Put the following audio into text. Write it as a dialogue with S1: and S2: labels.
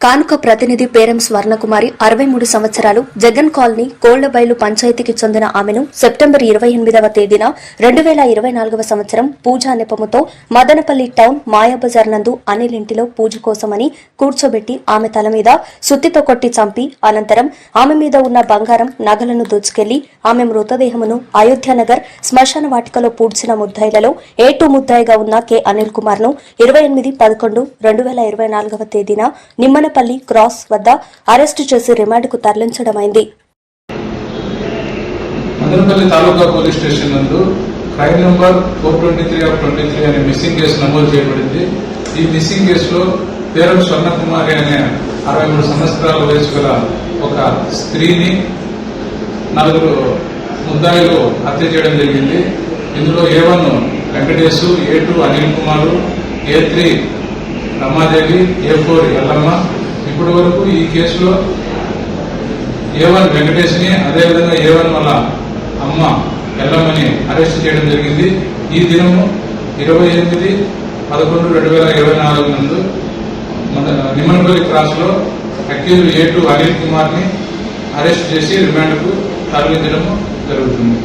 S1: కానుక ప్రతినిధి పేరం స్వర్ణకుమారి అరవై మూడు సంవత్సరాలు జగన్ కాలనీ కోళ్ళబైలు పంచాయతీకి చెందిన ఆమెను సెప్టెంబర్ ఇరవై ఎనిమిదవ తేదీన రెండు వేల ఇరవై నాలుగవ సంవత్సరం పూజా నెపముతో మదనపల్లి టౌన్ మాయాబజార్ నందు అనిల్ ఇంటిలో పూజ కోసమని కూర్చోబెట్టి ఆమె తల మీద సుత్తితో కొట్టి చంపి అనంతరం ఆమె మీద ఉన్న బంగారం నగలను దోచుకెళ్ళి ఆమె మృతదేహమును అయోధ్యనగర్ శ్మశాన వాటికలో పూడ్చిన ముద్దాయిలలో ఏ టూ ముద్దాయిగా ఉన్న కె. అనిల్ కుమార్ను ఇరవై ఎనిమిది పదకొండు రెండు వేల ఇరవై నాలుగవ తేదీన నిమ్మన నిమ్మనపల్లి క్రాస్ వద్ద అరెస్టు చేసి రిమాండ్కు తరలించడమైంది.
S2: మదనపల్లి తాలూకా పోలీస్ స్టేషన్ నందు crime number four twenty three of twenty three అనే మిస్సింగ్ కేసు నమోదు చేయబడింది. ఈ మిస్సింగ్ కేసులో పేరం స్వర్ణకుమారి అనే అరవై మూడు సంవత్సరాల వయసు గల ఒక స్త్రీని నలుగురు ముద్దాయిలు హత్య చేయడం జరిగింది. ఇందులో A one Venkatesu A two Anil Kumar A three Ramadevi A four Yellamma ఇప్పటి వరకు ఈ కేసులో ఏ వన్ వెంకటేష్ని అదేవిధంగా ఏ వన్ వాళ్ళ అమ్మ ఎల్లమ్మని అరెస్ట్ చేయడం జరిగింది. ఈ దినము ఇరవై ఎనిమిది పదకొండు రెండు వేల ఇరవై నాలుగు నందు మన నిమ్మనపల్లి క్రాస్లో అక్యూజ్ ఏ టు అనిల్ కుమార్ని అరెస్ట్ చేసి రిమాండ్కు తరలించడం జరుగుతుంది.